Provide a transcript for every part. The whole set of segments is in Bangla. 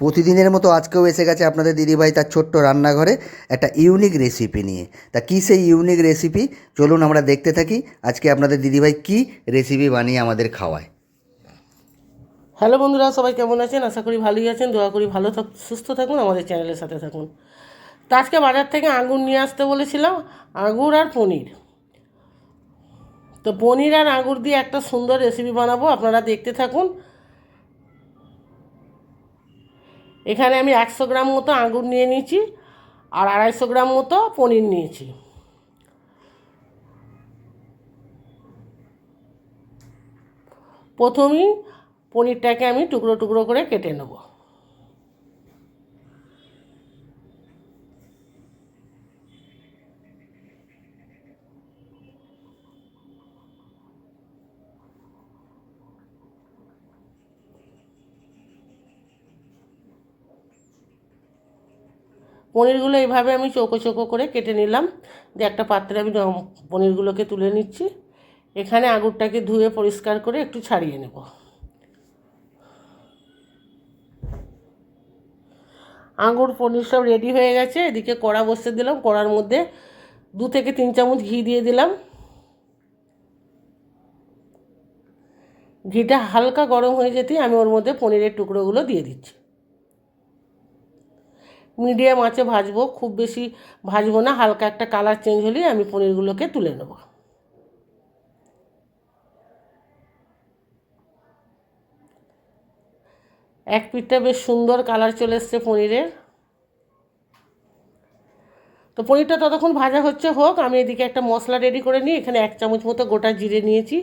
প্রতিদিনের মতো আজকেও এসে গেছে আপনাদের দিদিভাই তার ছোট্ট রান্নাঘরে একটা ইউনিক রেসিপি নিয়ে। তা কী সেই ইউনিক রেসিপি চলুন আমরা দেখতে থাকি আজকে আপনাদের দিদিভাই কী রেসিপি বানিয়ে আমাদের খাওয়ায়। হ্যালো বন্ধুরা, সবাই কেমন আছেন? আশা করি ভালোই আছেন। দোয়া করি ভালো থাক, সুস্থ থাকুন, আমাদের চ্যানেলের সাথে থাকুন। তো আজকে বাজার থেকে আঙুর নিয়ে আসতে বলেছিলাম আঙুর আর পনির। তো পনির আর আঙুর দিয়ে একটা সুন্দর রেসিপি বানাবো, আপনারা দেখতে থাকুন। এখানে আমি একশো গ্রাম মতো আঙুর নিয়ে নিয়েছি আর আড়াইশো গ্রাম মতো পনির নিয়েছি। প্রথমেই পনিরটাকে আমি টুকরো টুকরো করে কেটে নেব। পনিরগুলো এইভাবে আমি চৌকো চৌকো করে কেটে নিলাম। দিয়ে একটা পাত্রে আমি পনিরগুলোকে তুলে নিচ্ছি। এখানে আঙুরটাকে ধুয়ে পরিষ্কার করে একটু ছাড়িয়ে নেব। আঙুর, পনির সব রেডি হয়ে গেছে। এদিকে কড়া বসিয়ে দিলাম। কড়ার মধ্যে দু থেকে তিন চামচ ঘি দিয়ে দিলাম। ঘিটা হালকা গরম হয়ে যেতেই আমি ওর মধ্যে পনিরের টুকরোগুলো দিয়ে দিচ্ছি। মিডিয়াম আঁচে ভাজবো, খুব বেশি ভাজবো না, হালকা একটা কালার চেঞ্জ হলেই আমি পনিরগুলোকে তুলে নেব। এক পিঠটা বেশ সুন্দর কালার চলে এসছে পনিরের। তো পনিরটা ততক্ষণ ভাজা হচ্ছে হোক, আমি এদিকে একটা মশলা রেডি করে নিই এখানে এক চামচ মতো গোটা জিরে নিয়েছি।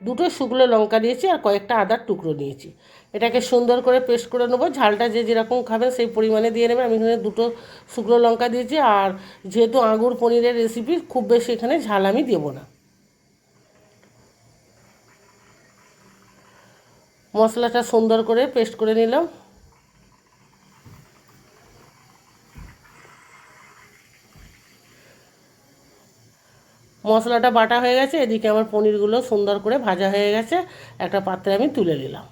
দুটো শুকনো লঙ্কা নিয়েছি আর কয়েকটা আদার টুকরো নিয়েছি এটাকে সুন্দর করে পেস্ট করে নেব। ঝালটা যে যেরকম খাবেন সেই পরিমাণে দিয়ে নেবেন। আমি এখানে দুটো শুকনো লঙ্কা দিয়েছি আর যেহেতু আঙুর পনিরের রেসিপি খুব বেশি এখানে ঝাল আমি দেবো না। মশলাটা সুন্দর করে পেস্ট করে নিলাম। মশলাটা বাটা হয়ে গেছে, এদিকে আমার পনিরগুলো সুন্দর করে ভাজা হয়ে গেছে, একটা পাত্রে আমি তুলে নিলাম।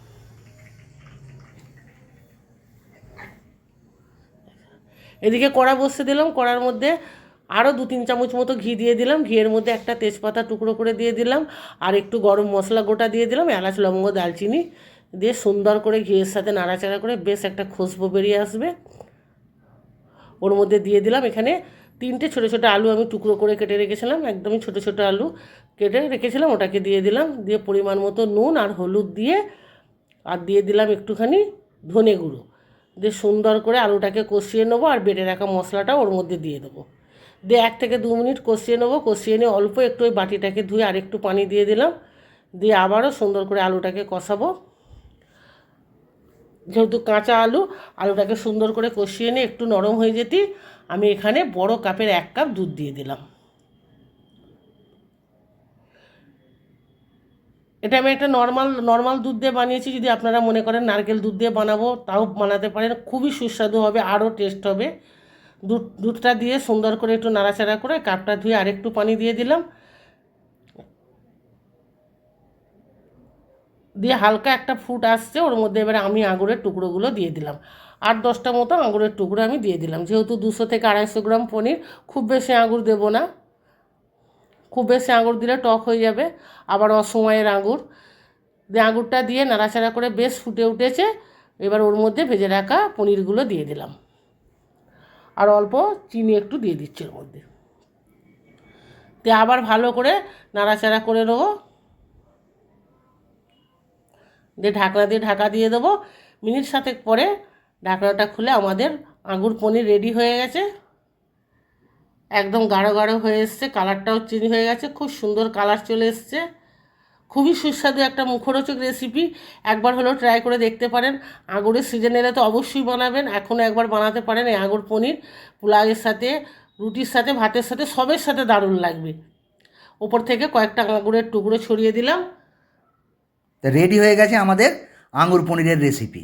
এদিকে কড়া বসতে দিলাম, কড়ার মধ্যে আরও দু তিন চামচ মতো ঘি দিয়ে দিলাম, ঘিয়ের মধ্যে একটা তেজপাতা টুকরো করে দিয়ে দিলাম, আর একটু গরম মশলা গোটা দিয়ে দিলাম, এলাচ, লবঙ্গ দালচিনি দিয়ে সুন্দর করে ঘিয়ের সাথে নাড়াচাড়া করে বেশ একটা খুশবু বেরিয়ে আসবে। ওর মধ্যে দিয়ে দিলাম এখানে তিনটে ছোটো ছোটো আলু আমি টুকরো করে কেটে রেখেছিলাম, একদমই ছোটো ছোটো আলু কেটে রেখেছিলাম, ওটাকে দিয়ে দিলাম, দিয়ে পরিমাণ মতো নুন আর হলুদ দিয়ে, আর দিয়ে দিলাম একটুখানি ধনে গুঁড়ো। দিয়ে সুন্দর করে আলুটাকে কষিয়ে নেব আর বেটে রাখা মশলাটা ওর মধ্যে দিয়ে দেবো। দিয়ে এক থেকে দু মিনিট কষিয়ে নেব, কষিয়ে নিয়ে অল্প একটু ওই বাটিটাকে ধুয়ে আর একটু পানি দিয়ে দিলাম। দিয়ে আবারও সুন্দর করে আলুটাকে কষাবো। যেহেতু কাঁচা আলু, আলুটাকে সুন্দর করে কষিয়ে নিয়ে একটু নরম হয়ে যেতেই আমি এখানে বড় কাপের এক কাপ দুধ দিয়ে দিলাম। এটা আমি একটা নর্মাল নর্মাল দুধ দিয়ে বানিয়েছি, যদি আপনারা মনে করেন নারকেল দুধ দিয়ে বানাবো, তাও বানাতে পারেন, খুবই সুস্বাদু হবে, আরও টেস্ট হবে। দুধ, দুধটা দিয়ে সুন্দর করে একটু নাড়াচাড়া করে কাপটা ধুয়ে আরেকটু পানি দিয়ে দিলাম। দিয়ে হালকা একটা ফুট আসছে, ওর মধ্যে এবারে আমি আঙুরের টুকরোগুলো দিয়ে দিলাম। আট দশটা মতো আঙুরের টুকরো আমি দিয়ে দিলাম। যেহেতু দুশো থেকে আড়াইশো গ্রাম পনির, খুব বেশি আঙুর দেবো না। খুব বেশি আঙুর দিলে টক হয়ে যাবে, আবার অসময়ের আঙুর। দিয়ে আঙুরটা দিয়ে নাড়াচাড়া করে বেশ ফুটে উঠেছে, এবার ওর মধ্যে ভেজে রাখা পনিরগুলো দিয়ে দিলাম। আর অল্প চিনি একটু দিয়ে দিচ্ছি ওর মধ্যে। দিয়ে আবার ভালো করে নাড়াচাড়া করে নেব। দিয়ে ঢাকনা দিয়ে ঢাকা দিয়ে দেবো। মিনিট সাতেক পরে ঢাকনাটা খুলে আমাদের আঙুর পনির রেডি হয়ে গেছে। একদম গাঢ় গাঢ় হয়ে এসছে, কালারটাও চেঞ্জ হয়ে গেছে, খুব সুন্দর কালার চলে এসছে। খুবই সুস্বাদু একটা মুখরোচক রেসিপি একবার হলেও ট্রাই করে দেখতে পারেন। আঙুরের সিজন এলে তো অবশ্যই বানাবেন। এখনও একবার বানাতে পারেন এই আঙুর পনির। পোলাওয়ের সাথে, রুটির সাথে, ভাতের সাথে, সবের সাথে দারুণ লাগবে। ওপর থেকে কয়েকটা আঙুরের টুকরো ছড়িয়ে দিলাম। তা রেডি হয়ে গেছে আমাদের আঙুর পনিরের রেসিপি